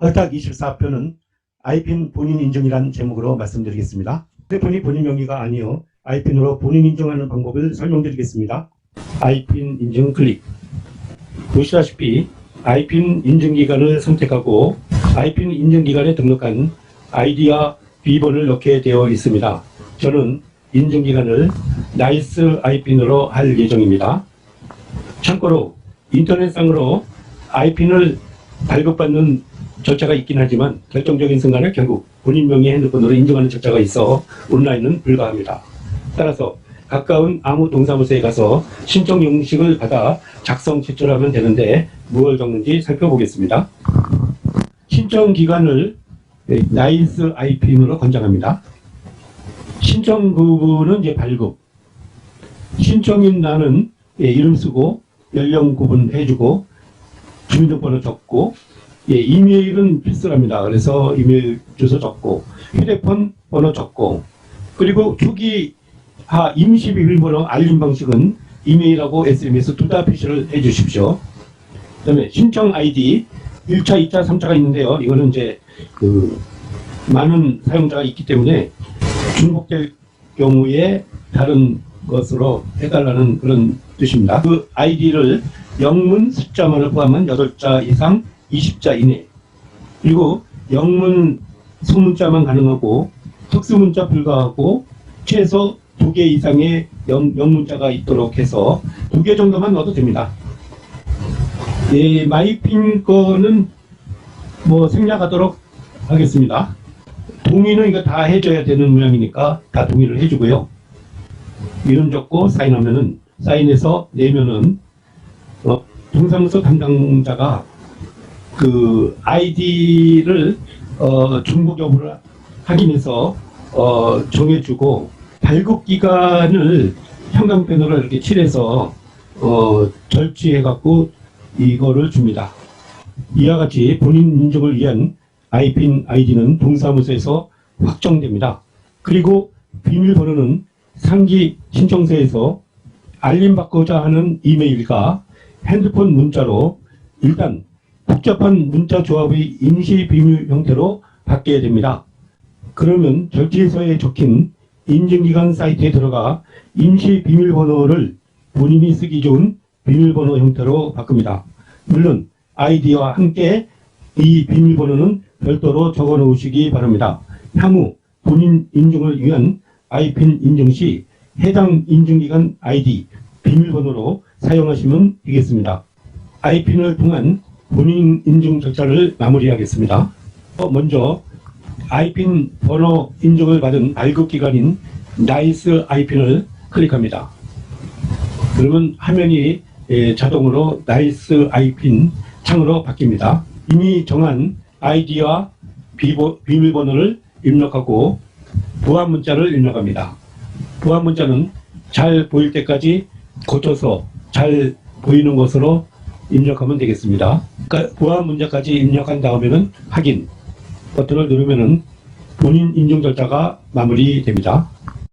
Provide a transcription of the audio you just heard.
허딱 24표는 아이핀 본인 인증이라는 제목으로 말씀드리겠습니다. 휴대폰이 본인 명의가 아니요 아이핀으로 본인 인증하는 방법을 설명드리겠습니다. 아이핀 인증 클릭. 보시다시피 아이핀 인증기간을 선택하고 아이핀 인증기간에 등록한 아이디와 비번을 넣게 되어 있습니다. 저는 인증기간을 나이스 아이핀으로 할 예정입니다. 참고로 인터넷상으로 아이핀을 발급받는 절차가 있긴 하지만 결정적인 순간에 결국 본인 명의 핸드폰으로 인증하는 절차가 있어 온라인은 불가합니다. 따라서 가까운 아무 동사무소에 가서 신청 용식을 받아 작성 제출하면 되는데 무엇을 적는지 살펴보겠습니다. 신청 기간을 나이스 아이핀으로 권장합니다. 신청 부분은 이제 발급. 신청인 나는 예, 이름 쓰고 연령 구분해주고 주민등록번호 적고 예, 이메일은 필수랍니다. 그래서 이메일 주소 적고 휴대폰 번호 적고 그리고 초기 하 임시 비밀번호 알림 방식은 이메일하고 SMS 둘 다 표시를 해 주십시오. 그 다음에 신청 아이디 1차, 2차, 3차가 있는데요. 이거는 이제 그 많은 사용자가 있기 때문에 중복될 경우에 다른 것으로 해달라는 그런 뜻입니다. 그 아이디를 영문 숫자만을 포함한 8자 이상 20자 이내 그리고 영문 소문자만 가능하고 특수문자 불가하고 최소 두 개 이상의 영, 영문자가 있도록 해서 두 개 정도만 넣어도 됩니다. 예, 마이핀 거는 뭐 생략하도록 하겠습니다. 동의는 이거 다 해줘야 되는 모양이니까 다 동의를 해주고요. 이름 적고 사인하면은 사인해서 내면은 어, 동사무소 담당자가 그 아이디를 어, 중복 여부를 확인해서 어, 정해주고 발급 기간을 형광펜으로 이렇게 칠해서 어, 절취해갖고 이거를 줍니다. 이와 같이 본인 인증을 위한 아이핀 아이디는 동사무소에서 확정됩니다. 그리고 비밀번호는 상기 신청서에서 알림받고자 하는 이메일과 핸드폰 문자로 일단 복잡한 문자 조합의 임시 비밀 형태로 받게 됩니다. 그러면 절취서에 적힌 인증기관 사이트에 들어가 임시 비밀번호를 본인이 쓰기 좋은 비밀번호 형태로 바꿉니다. 물론 아이디와 함께 이 비밀번호는 별도로 적어 놓으시기 바랍니다. 향후 본인 인증을 위한 아이핀 인증 시 해당 인증기관 아이디 비밀번호로 사용하시면 되겠습니다. 아이핀을 통한 본인 인증 절차를 마무리하겠습니다. 어, 먼저 아이핀 번호 인증을 받은 발급 기관인 나이스 아이핀을 클릭합니다. 그러면 화면이 예, 자동으로 나이스 아이핀 창으로 바뀝니다. 이미 정한 아이디와 비보- 비밀번호를 입력하고 보안 문자를 입력합니다. 보안 문자는 잘 보일 때까지 고쳐서 잘 보이는 것으로 입력하면 되겠습니다. 그러니까 보안 문자까지 입력한 다음에는 확인 버튼을 누르면은 본인 인증 절차가 마무리됩니다.